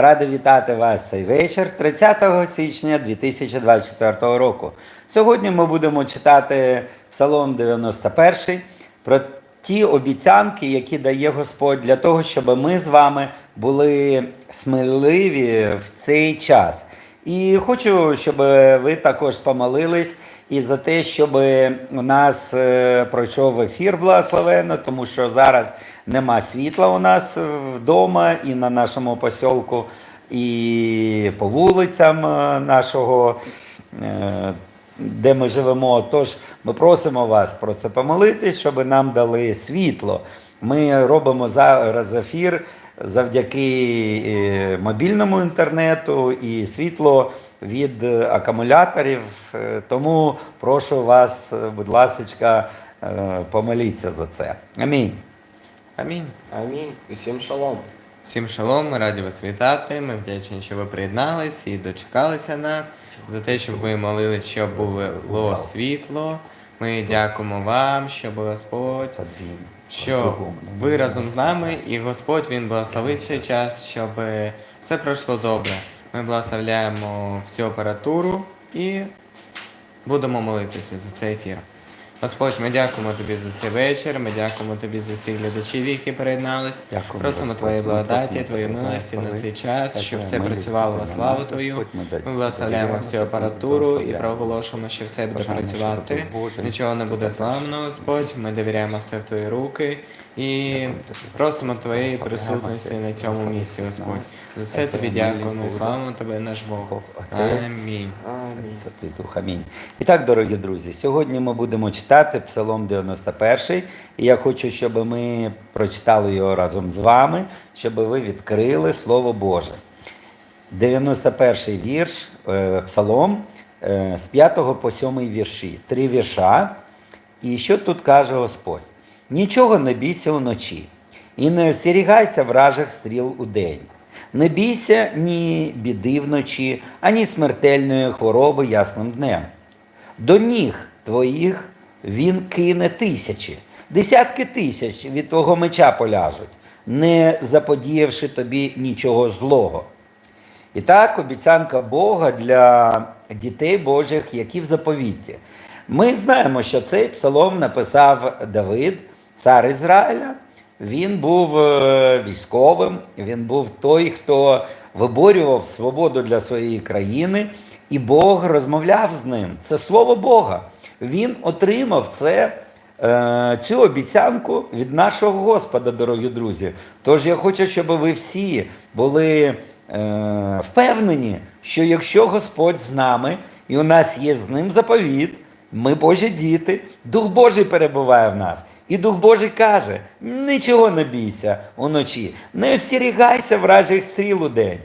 Радий вітати вас цей вечір 30 січня 2024 року. Сьогодні ми будемо читати Псалом 91 про ті обіцянки, які дає Господь для того, щоб ми з вами були сміливі в цей час. І хочу, щоб ви також помолились і за те, щоб у нас е, пройшов ефір благословенно, тому що зараз нема світла у нас вдома і на нашому посілку, і по вулицям е, нашого, е, де ми живемо. Тож ми просимо вас про це помолитись, щоб нам дали світло. Ми робимо зараз ефір завдяки е, мобільному інтернету і світло від акумуляторів. Тому прошу вас, будь ласка, помоліться за це. Амінь. Амінь. Амінь. Усім шалом. Всім шалом, ми раді вас вітати. Ми вдячні, що ви приєднались і дочекалися нас за те, щоб ви молились, щоб було світло. Ми дякуємо вам, щоб Господь, що ви разом з нами, і Господь Він благословить цей час, щоб все пройшло добре. Ми благословляємо всю апаратуру і будемо молитися за цей ефір. Господь, ми дякуємо тобі за цей вечір. Ми дякуємо тобі за всіх глядачів, які приєднались. Дякуємо, Просимо Господь. твоєї благодаті, твої твоєї милості на цей час, щоб все працювало на славу Твою. Ми благословляємо всю апаратуру і проголошуємо, що все буде працювати. ти Нічого не буде зламано, Господь. Ми довіряємо все в твої руки і просимо твоєї присутності на цьому місці, Господь. За все тобі дякуємо і славимо тебе, наш Бог. Амінь. Святий Дух, амінь. І так, дорогі друзі, сьогодні ми будемо читати Псалом 91, і я хочу, щоб ми прочитали його разом з вами, щоб ви відкрили Слово Боже. 91 вірш, е, Псалом е, з 5 по 7 вірші. Три вірша. І що тут каже Господь? Нічого не бійся уночі, і не остерігайся вражих стріл у день. Не бійся ні біди вночі, ані смертельної хвороби ясним днем. До ніг твоїх він кине тисячі, десятки тисяч від твого меча поляжуть, не заподіявши тобі нічого злого. І так, обіцянка Бога для дітей Божих, які в заповіті. Ми знаємо, що цей псалом написав Давид, цар Ізраїля. Він був е, військовим, він був той, хто виборював свободу для своєї країни, і Бог розмовляв з ним. Це слово Бога. Він отримав це е, цю обіцянку від нашого Господа, дорогі друзі. Тож я хочу, щоб ви всі були е, впевнені, що якщо Господь з нами і у нас є з ним заповіт, ми Божі діти, Дух Божий перебуває в нас. І Дух Божий каже: нічого не бійся уночі, не остерігайся вражих стріл у день.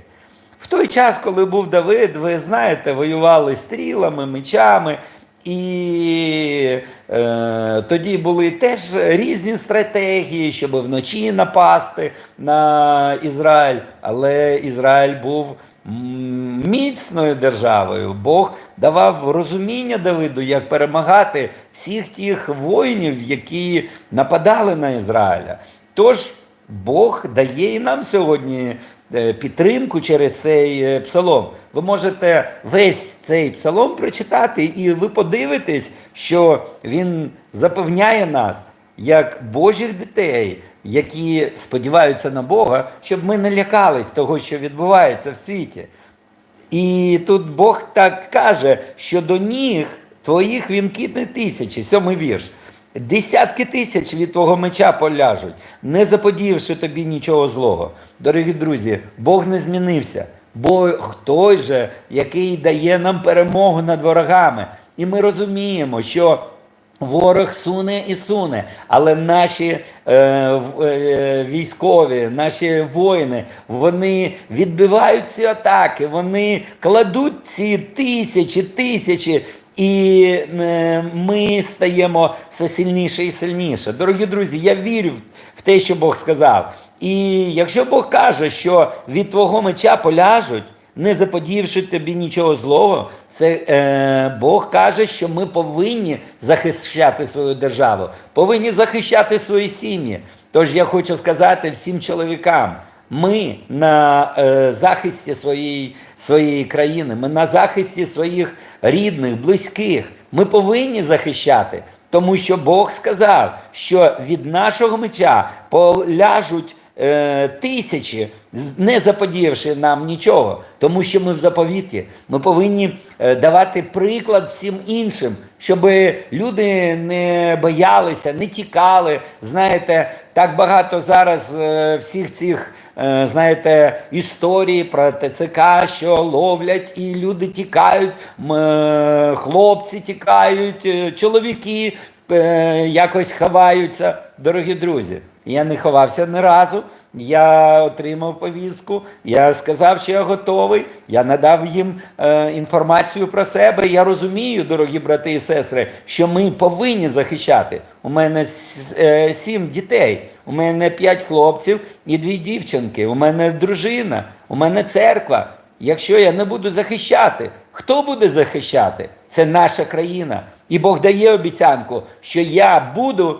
В той час, коли був Давид, ви знаєте, воювали стрілами, мечами, і е, тоді були теж різні стратегії, щоб вночі напасти на Ізраїль. Але Ізраїль був міцною державою. Бог давав розуміння Давиду, як перемагати всіх тих воїнів, які нападали на Ізраїля. Тож Бог дає і нам сьогодні е, підтримку через цей е, псалом. Ви можете весь цей псалом прочитати, і ви подивитесь, що він запевняє нас, як Божих дітей, які сподіваються на Бога, щоб ми не лякались того, що відбувається в світі. І тут Бог так каже, що до ніг твоїх він кидне тисячі, сьомий вірш. Десятки тисяч від твого меча поляжуть, не заподіявши тобі нічого злого. Дорогі друзі, Бог не змінився. Бог той же, який дає нам перемогу над ворогами. І ми розуміємо, що Ворог суне і суне, але наші е, е, військові, наші воїни, вони відбивають ці атаки, вони кладуть ці тисячі, тисячі, і е, ми стаємо все сильніше і сильніше. Дорогі друзі, я вірю в- в те, що Бог сказав. І якщо Бог каже, що від твого меча поляжуть, не заподіявши тобі нічого злого, це е, Бог каже, що ми повинні захищати свою державу, повинні захищати свої сім'ї. Тож я хочу сказати всім чоловікам, Ми на е, захисті своєї, своєї країни, ми на захисті своїх рідних, близьких. Ми повинні захищати, тому що Бог сказав, що від нашого меча поляжуть е, тисячі, не заподіявши нам нічого, тому що ми в заповіті. Ми повинні е, давати приклад всім іншим, щоб люди не боялися, не тікали. Знаєте, так багато зараз е, всіх цих. Знаєте, історії про ТЦК, що ловлять, і люди тікають, хлопці тікають, чоловіки якось ховаються. Дорогі друзі, я не ховався ні разу. Я отримав повістку, я сказав, що я готовий. Я надав їм е, інформацію про себе. Я розумію, дорогі брати і сестри, що ми повинні захищати. У мене е, сім дітей, у мене п'ять хлопців і дві дівчинки. У мене дружина, у мене церква. Якщо я не буду захищати, хто буде захищати? Це наша країна. І Бог дає обіцянку, що я буду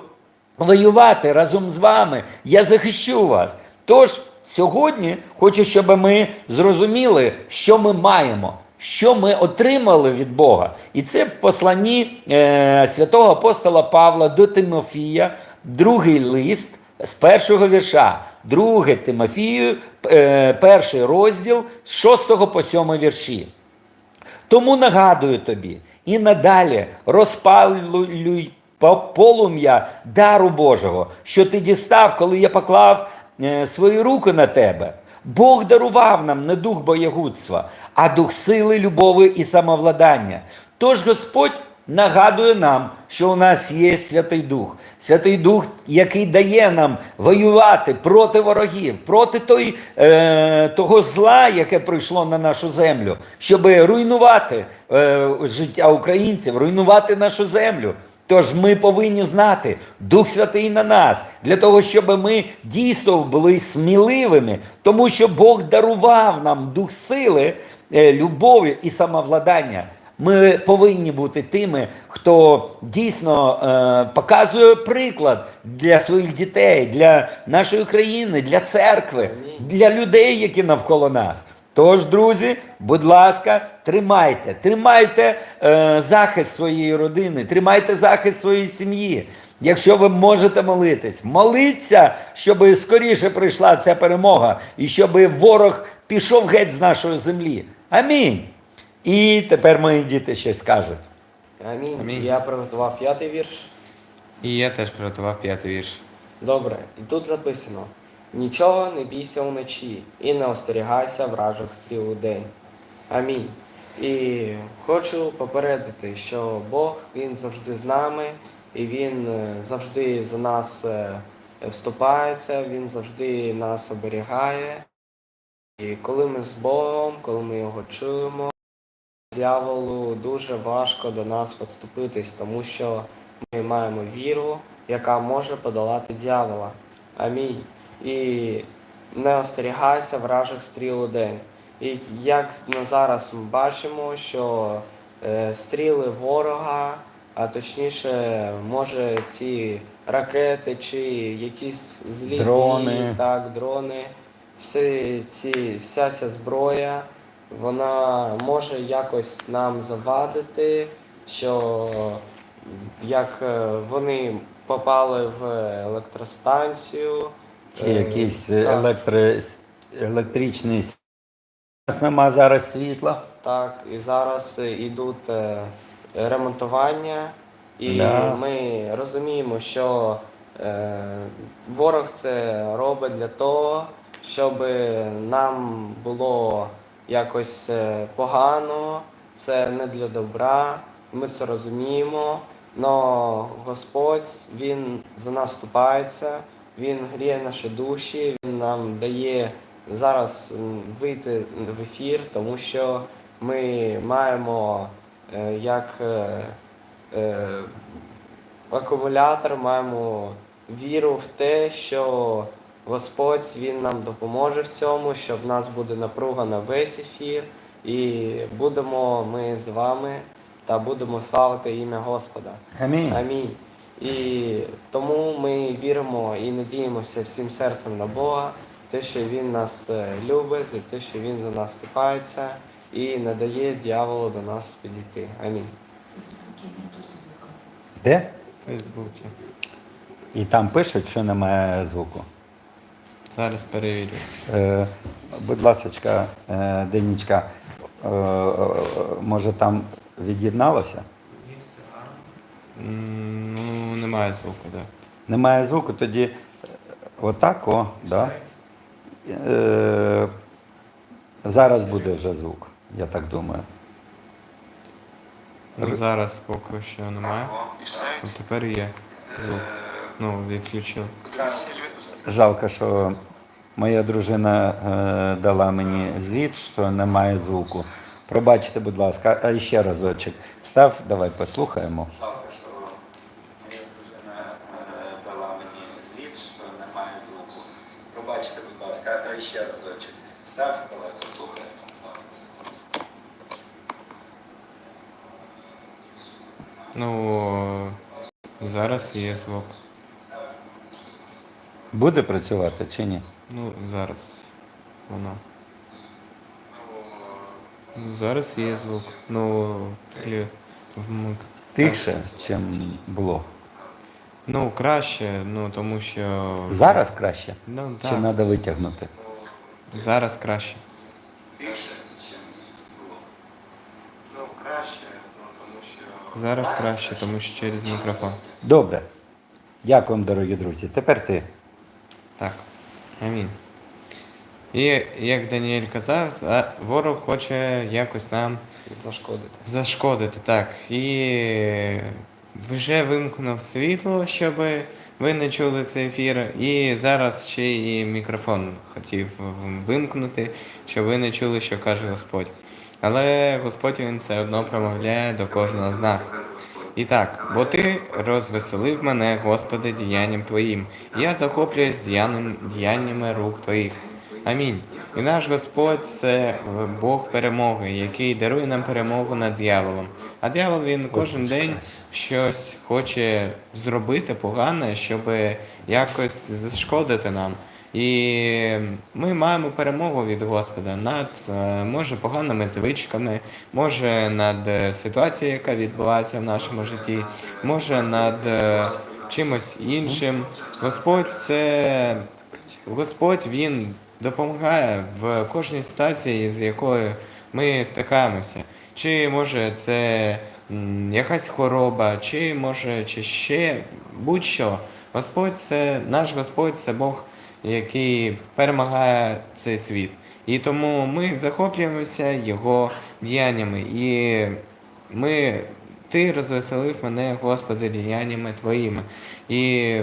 воювати разом з вами. Я захищу вас. Тож сьогодні хочу, щоб ми зрозуміли, що ми маємо, що ми отримали від Бога. І це в посланні е, святого апостола Павла до Тимофія, другий лист з першого вірша. Друге Тимофію, е, перший розділ з 6 по 7 вірші. Тому нагадую тобі і надалі розпалюй полум'я дару Божого, що ти дістав, коли я поклав е, свої руки на тебе. Бог дарував нам не дух боягудства, а дух сили, любові і самовладання. Тож Господь нагадує нам, що у нас є Святий Дух. Святий Дух, який дає нам воювати проти ворогів, проти той, е, того зла, яке прийшло на нашу землю, щоб руйнувати е, життя українців, руйнувати нашу землю. Тож ми повинні знати Дух Святий на нас, для того, щоб ми дійсно були сміливими, тому що Бог дарував нам дух сили, е, любові і самовладання. Ми повинні бути тими, хто дійсно е, показує приклад для своїх дітей, для нашої країни, для церкви, для людей, які навколо нас. Тож, друзі, будь ласка, тримайте, тримайте е, захист своєї родини, тримайте захист своєї сім'ї. Якщо ви можете молитись, моліться, щоб скоріше прийшла ця перемога і щоб ворог пішов геть з нашої землі. Амінь. І тепер мої діти щось скажуть. Амінь. Амінь. Я приготував п'ятий вірш. І я теж приготував п'ятий вірш. Добре, і тут записано: нічого не бійся вночі і не остерігайся вражок стріл у день. Амінь. І хочу попередити, що Бог Він завжди з нами, і Він е, завжди за нас е, вступається, Він завжди нас оберігає. І коли ми з Богом, коли ми його чуємо, дьяволу дуже важко до нас підступитись, тому що ми маємо віру, яка може подолати дьявола. Амінь. І не остерігайся вражих стріл у день. І як на зараз ми бачимо, що е, стріли ворога, а точніше, може ці ракети чи якісь злі Дрони. дії, так, дрони, всі ці, вся ця зброя, вона може якось нам завадити, що як е, вони попали в електростанцію. Чи е, якийсь електри... електричний с- У нас нема зараз світла. Так, і зараз е, йдуть е, ремонтування, і Да. ми розуміємо, що е, ворог це робить для того, щоб нам було якось е, погано, це не для добра, ми це розуміємо. Но Господь Він за нас вступається, Він гріє наші душі, Він нам дає зараз вийти в ефір, тому що ми маємо е, як е, е, акумулятор, маємо віру в те, що Господь Він нам допоможе в цьому, що в нас буде напруга на весь ефір, і будемо ми з вами та будемо славити ім'я Господа. Амінь. Амінь. І тому ми віримо і надіємося всім серцем на Бога, те, що він нас е, любить, за те, що він за нас кипається і не дає дьяволу до нас підійти. Амінь. Де? В Фейсбуці. І там пишуть, що немає звуку. Зараз перевірю. Е, будь ласка, е, Денічка, е, е, може там від'єдналося? Ну, немає звуку, так. Да. Немає звуку, тоді е, отак, о, да? Е, зараз буде вже звук, я так думаю. Ну, зараз поки що немає. Ну, тепер є звук. Ну, відключив. Жалко, що моя дружина е, дала мені звіт, що немає звуку. Пробачте, будь ласка, а ще разочок. Встав, давай послухаємо. Жалко, що моя дружина дала мені звіт, що немає звуку. Пробачте, будь ласка, а ще разочок. Встав, давай послухаємо. Ну, зараз є звук. Буде працювати чи ні? Ну, зараз воно. Ну, зараз є звук. Ну, лі- вмик. Тихше, чим було. Ну, краще, ну тому що. Зараз краще? Ну, Чи так. треба витягнути? Зараз краще. Тихше, чим було. Ну, краще, ну тому що. Зараз краще, тому що через мікрофон. Добре. Дякуємо, дорогі друзі. Тепер ти. Так. Амінь. І як Даніель казав, ворог хоче якось нам Зашкодити. зашкодити, так. І вже вимкнув світло, щоб ви не чули цей ефір. І зараз ще і мікрофон хотів вимкнути, щоб ви не чули, що каже Господь. Але Господь він все одно промовляє до кожного з нас. І так, бо ти розвеселив мене, Господи, діянням Твоїм. Я захоплююсь діянням, діяннями рук Твоїх. Амінь. І наш Господь це Бог перемоги, який дарує нам перемогу над дияволом. А диявол він кожен день щось хоче зробити погане, щоб якось зашкодити нам. І ми маємо перемогу від Господа над е, може поганими звичками, може над е, ситуацією, яка відбувається в нашому житті, може над е, чимось іншим. Господь це Господь Він допомагає в кожній ситуації, з якою ми стикаємося. Чи може це якась хвороба, чи може, чи ще будь-що. Господь це наш Господь, це Бог, який перемагає цей світ. І тому ми захоплюємося Його діяннями. І ми, ти розвеселив мене, Господи, діяннями Твоїми. І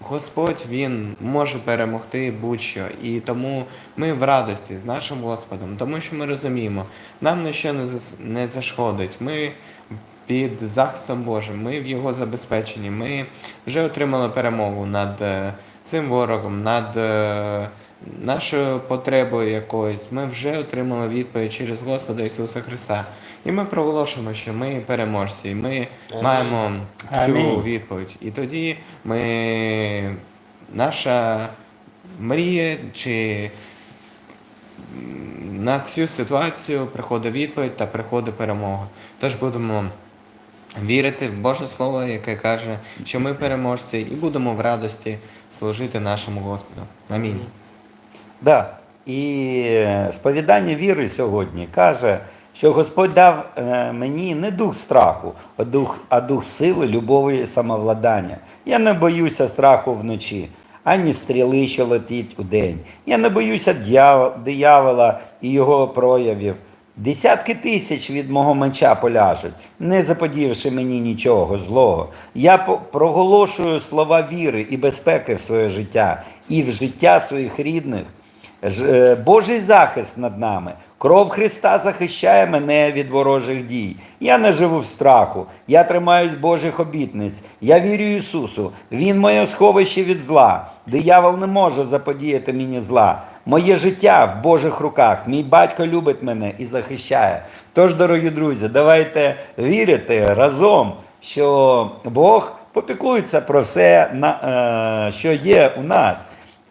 Господь Він може перемогти будь-що. І тому ми в радості з нашим Господом, тому що ми розуміємо, нам ніщо не зашкодить. Ми під захистом Божим, ми в Його забезпеченні. Ми вже отримали перемогу над е, цим ворогом, над е, нашою потребою якоюсь. Ми вже отримали відповідь через Господа Ісуса Христа. І ми проголошуємо, що ми переможці. І ми Амінь. маємо цю Амінь. відповідь. І тоді ми наша мрія чи на цю ситуацію приходить відповідь та приходить перемога. Тож будемо вірити в Боже Слово, яке каже, що ми переможці, і будемо в радості служити нашому Господу. Амінь. Да. І е, сповідання віри сьогодні каже, що Господь дав е, мені не дух страху, а дух, а дух сили, любові і самовладання. Я не боюся страху вночі, ані стріли, що летить у день. Я не боюся диявола і його проявів. Десятки тисяч від мого меча поляжуть, не заподівши мені нічого злого. Я проголошую слова віри і безпеки в своє життя і в життя своїх рідних. Е, Божий захист над нами. Кров Христа захищає мене від ворожих дій. Я не живу в страху, я тримаюсь Божих обітниць. Я вірю Ісусу. Він моє сховище від зла. Диявол не може заподіяти мені зла. Моє життя в Божих руках. Мій батько любить мене і захищає. Тож, дорогі друзі, давайте вірити разом, що Бог попіклується про все, е, що є у нас.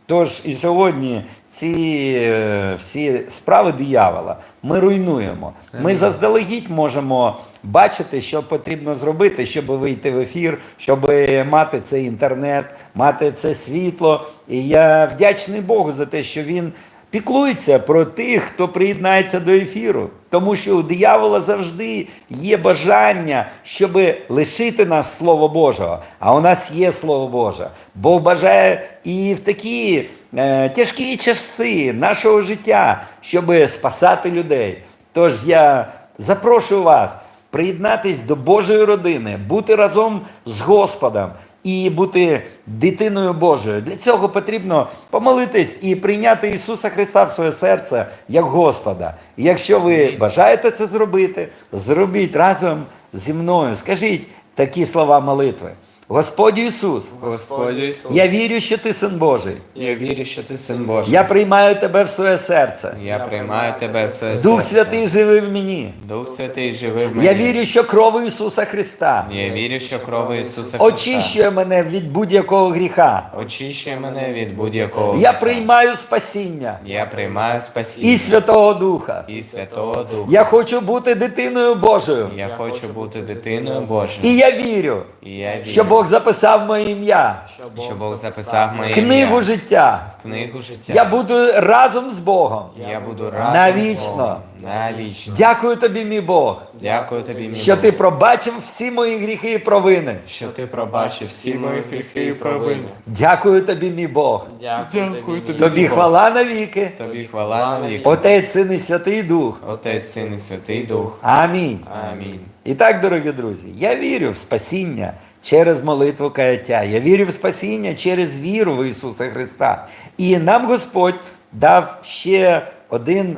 Тож і сьогодні ці е, всі справи диявола. Ми руйнуємо. Ми заздалегідь можемо бачити, що потрібно зробити, щоб вийти в ефір, щоб мати цей інтернет, мати це світло. І я вдячний Богу за те, що він піклується про тих, хто приєднається до ефіру. Тому що у диявола завжди є бажання, щоб лишити нас Слово Божого. А у нас є Слово Боже. Бог бажає і в такі е, тяжкі часи нашого життя, щоб спасати людей. Тож я запрошую вас приєднатись до Божої родини, бути разом з Господом і бути дитиною Божою. Для цього потрібно помолитись і прийняти Ісуса Христа в своє серце як Господа. І якщо ви бажаєте це зробити, зробіть разом зі мною. Скажіть такі слова молитви. Господь Ісус, Господь Ісус, я вірю, що ти син Божий. я вірю, що ти син Божий. Я приймаю тебе в своє серце. Я приймаю тебе в своє Дух. Святий живий в мені. Дух Святий живи в мені. Я вірю, що кров Ісуса Христа Я вірю, що кров Ісуса Христа очищує мене від будь-якого гріха. очищує мене від будь-якого. Я приймаю спасіння Я приймаю спасіння і Святого Духа. і Святого Духа. Я хочу бути дитиною Божою. Я хочу бути дитиною Божою. І я вірю, І я вірю, що Бог записав моє ім'я що Бог записав моє в книгу ім'я життя. в книгу життя. Я буду разом з Богом. Я буду разом Навічно. з Богом. Навічно. Дякую тобі, мій Бог, Дякую тобі, мій що Бог, ти пробачив всі мої гріхи і провини. що ти пробачив всі мої гріхи і провини. Дякую тобі, мій Бог. Дякую, тобі. Тобі хвала навіки. Тобі хвала навік. Отець, Син і Святий Дух. Отець, Син і Святий Дух. Амінь. Амінь. І так, дорогі друзі, я вірю в спасіння через молитву каяття. Я вірю в спасіння через віру в Ісуса Христа. І нам Господь дав ще один е,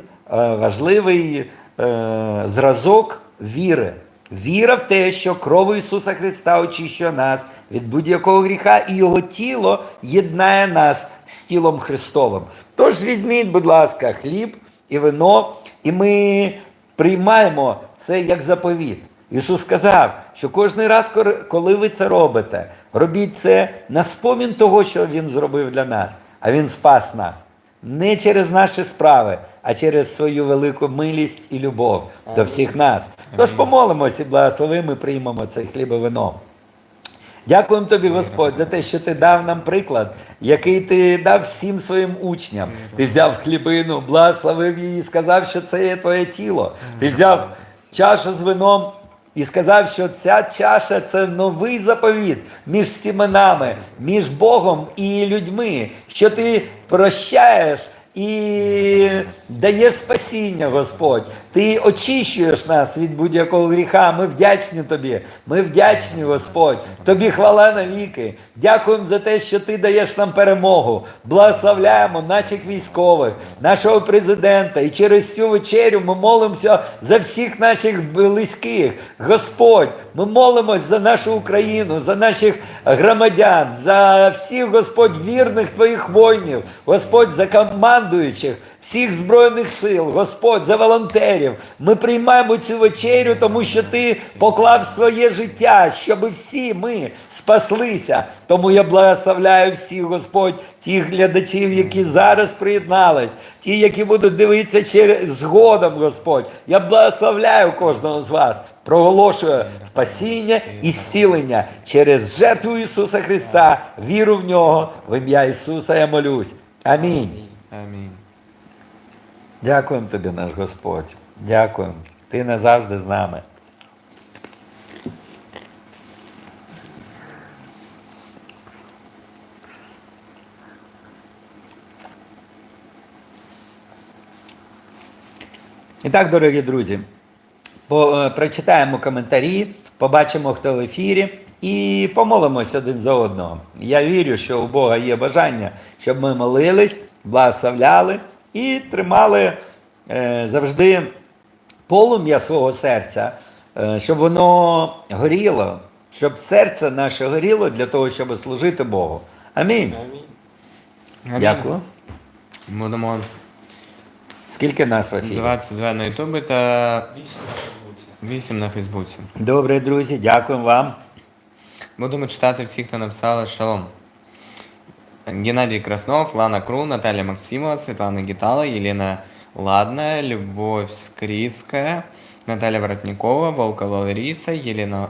важливий е, зразок віри. Віра в те, що кров Ісуса Христа очищує нас від будь-якого гріха, і Його тіло єднає нас з тілом Христовим. Тож візьміть, будь ласка, хліб і вино, і ми приймаємо це як заповіт. Ісус сказав, що кожен раз, коли ви це робите, робіть це на спомін того, що Він зробив для нас, а Він спас нас. Не через наші справи, а через свою велику милість і любов до всіх нас. Тож помолимося і благословимо і приймемо цей хліб і вино. Дякуємо тобі, Господь, за те, що ти дав нам приклад, який ти дав всім своїм учням. Ти взяв хлібину, благословив її, сказав, що це є твоє тіло. Ти взяв чашу з вином і сказав, що ця чаша це новий заповіт між сіменами, між Богом і людьми, що ти прощаєш. І даєш спасіння, Господь. Ти очищуєш нас від будь-якого гріха. Ми вдячні тобі. Ми вдячні, Господь. Тобі хвала навіки. Дякуємо за те, що ти даєш нам перемогу. Благословляємо наших військових, нашого президента. І через цю вечерю ми молимося за всіх наших близьких. Господь, ми молимось за нашу Україну, за наших громадян, за всіх, Господь, вірних твоїх воїнів, Господь, за командуючих всіх Збройних сил, Господь, за волонтерів. Ми приймаємо цю вечерю, тому що ти поклав своє життя, щоб всі ми спаслися. Тому я благословляю всіх, Господь, тих глядачів, які зараз приєднались, ті, які будуть дивитися через згодом, Господь. Я благословляю кожного з вас. Проголошую спасіння і зцілення через жертву Ісуса Христа, віру в нього, в ім'я Ісуса я молюсь. Амінь. Амінь. Дякуємо тобі, наш Господь. Дякуємо. Ти назавжди з нами. І так, дорогі друзі, е, прочитаємо коментарі, побачимо, хто в ефірі, і помолимось один за одного. Я вірю, що у Бога є бажання, щоб ми молились, благословляли і тримали е, завжди полум'я свого серця, е, щоб воно горіло, щоб серце наше горіло для того, щоб служити Богу. Амінь. Амінь. Дякую. Будемо Скільки нас в ефірі? 22 на Ютубі та 8 на Фейсбуці. Добре, друзі, дякуємо вам. Будемо читати всіх, хто написали шалом. Геннадий Краснов, Лана Кру, Наталья Максимова, Светлана Гитала, Елена Ладная, Любовь Скрицкая, Наталья Воротникова, Волкова Лариса, Елена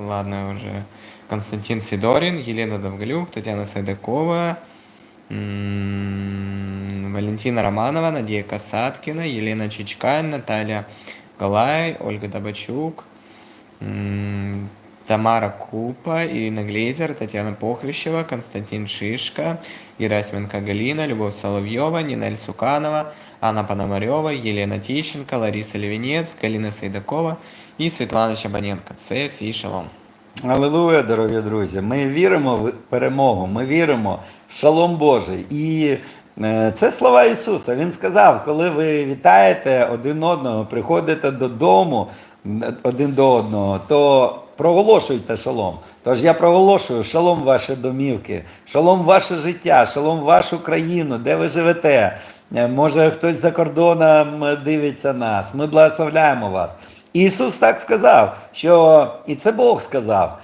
Ладная уже, Константин Сидорин, Елена Довголюк, Татьяна Сайдакова, м, Валентина Романова, Надія Касаткина, Елена Чичкай, Наталья Галай, Ольга Добачук, м, Тамара Купа, Ирина Глейзер, Татьяна Похвищева, Константин Шишка, Герасименко Галина, Любовь Соловьева, Нинель Суканова, Анна Пономарева, Елена Тищенко, Лариса Левинец, Галина Сайдакова і Світлана Щабаненко. Це свій шалом. Алілуя, дорогі друзі. Ми віримо в перемогу, ми віримо в шалом Божий. І е, це слова Ісуса. Він сказав, коли ви вітаєте один одного, приходите додому один до одного, то проголошуйте шалом. Тож я проголошую шалом ваші домівки, шалом ваше життя, шалом вашу країну, де ви живете. Е, Може, хтось за кордоном дивиться нас. Ми благословляємо вас. Ісус так сказав, що і це Бог сказав,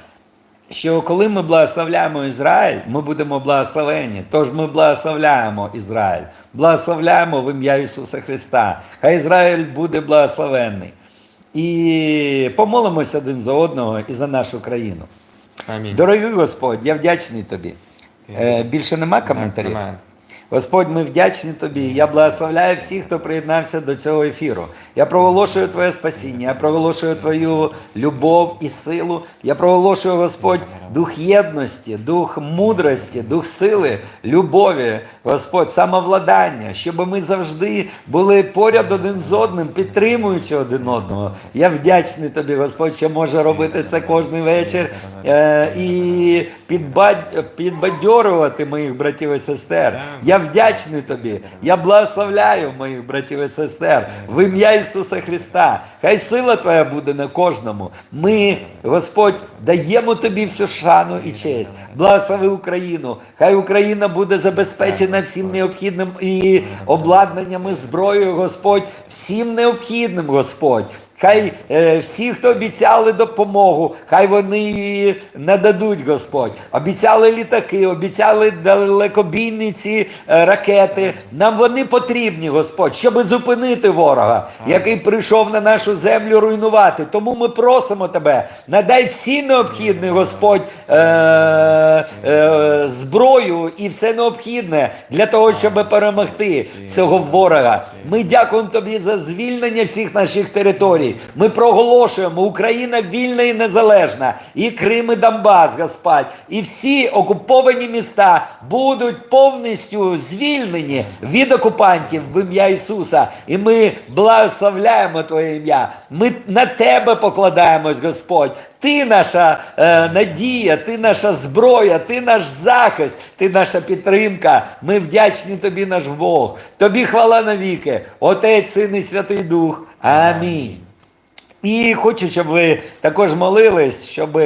що коли ми благословляємо Ізраїль, ми будемо благословені. Тож ми благословляємо Ізраїль, благословляємо в ім'я Ісуса Христа. Хай Ізраїль буде благословенний. І помолимося один за одного і за нашу країну. Амінь. Дорогий Господь, я вдячний тобі. Е, більше нема коментарів? Немає. Господь, ми вдячні тобі. Я благословляю всіх, хто приєднався до цього ефіру. Я проголошую Твоє спасіння, я проголошую Твою любов і силу. Я проголошую, Господь, дух єдності, дух мудрості, дух сили, любові, Господь, самовладання, щоб ми завжди були поряд один з одним, підтримуючи один одного. Я вдячний тобі, Господь, що може робити це кожен вечір е, і підбадь- підбадьорювати моїх братів і сестер. Я вдячний тобі. Я благословляю моїх братів і сестер в ім'я Ісуса Христа. Хай сила Твоя буде на кожному. Ми, Господь, даємо тобі всю шану і честь. Благослови Україну. Хай Україна буде забезпечена всім необхідним і обладнанням і зброєю, Господь, всім необхідним, Господь. Хай е, всі, хто обіцяли допомогу, хай вони її нададуть, Господь. Обіцяли літаки, обіцяли далекобійні ці е, ракети. Нам вони потрібні, Господь, щоб зупинити ворога, який прийшов на нашу землю руйнувати. Тому ми просимо тебе, надай всі необхідні, Господь, е, е, зброю і все необхідне для того, щоб перемогти цього ворога. Ми дякуємо тобі за звільнення всіх наших територій. Ми проголошуємо Україна вільна і незалежна, і Крим, і Донбас, Господь, і всі окуповані міста будуть повністю звільнені від окупантів в ім'я Ісуса. І ми благословляємо Твоє ім'я. Ми на Тебе покладаємось, Господь. Ти наша е, надія, ти наша зброя, ти наш захист, ти наша підтримка. Ми вдячні тобі, наш Бог. Тобі хвала навіки. Отець, Син і Святий Дух. Амінь. І хочу, щоб ви також молились, щоб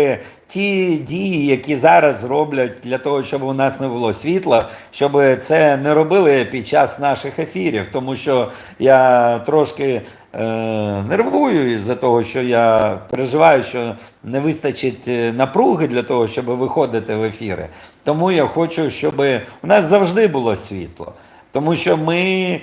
ті дії, які зараз роблять для того, щоб у нас не було світла, щоб це не робили під час наших ефірів, тому що я трошки е, нервую із-за того, що я переживаю, що не вистачить е, напруги для того, щоб виходити в ефіри. Тому я хочу, щоб у нас завжди було світло. Тому що ми е,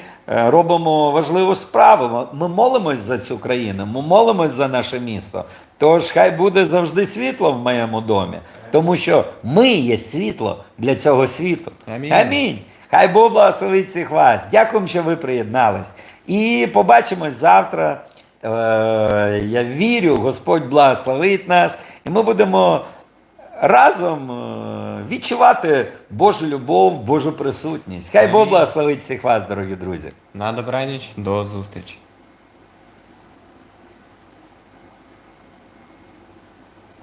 робимо важливу справу. Ми молимось за цю країну, ми молимось за наше місто. Тож хай буде завжди світло в моєму домі, тому що ми є світло для цього світу. Амінь. Амінь. Хай Бог благословить всіх вас. Дякуємо, що ви приєднались. І побачимось завтра. Е, Я вірю, Господь благословить нас, і ми будемо разом е, відчувати Божу любов, Божу присутність. Хай Бог благословить всіх вас, дорогі друзі. На добраніч, до зустрічі.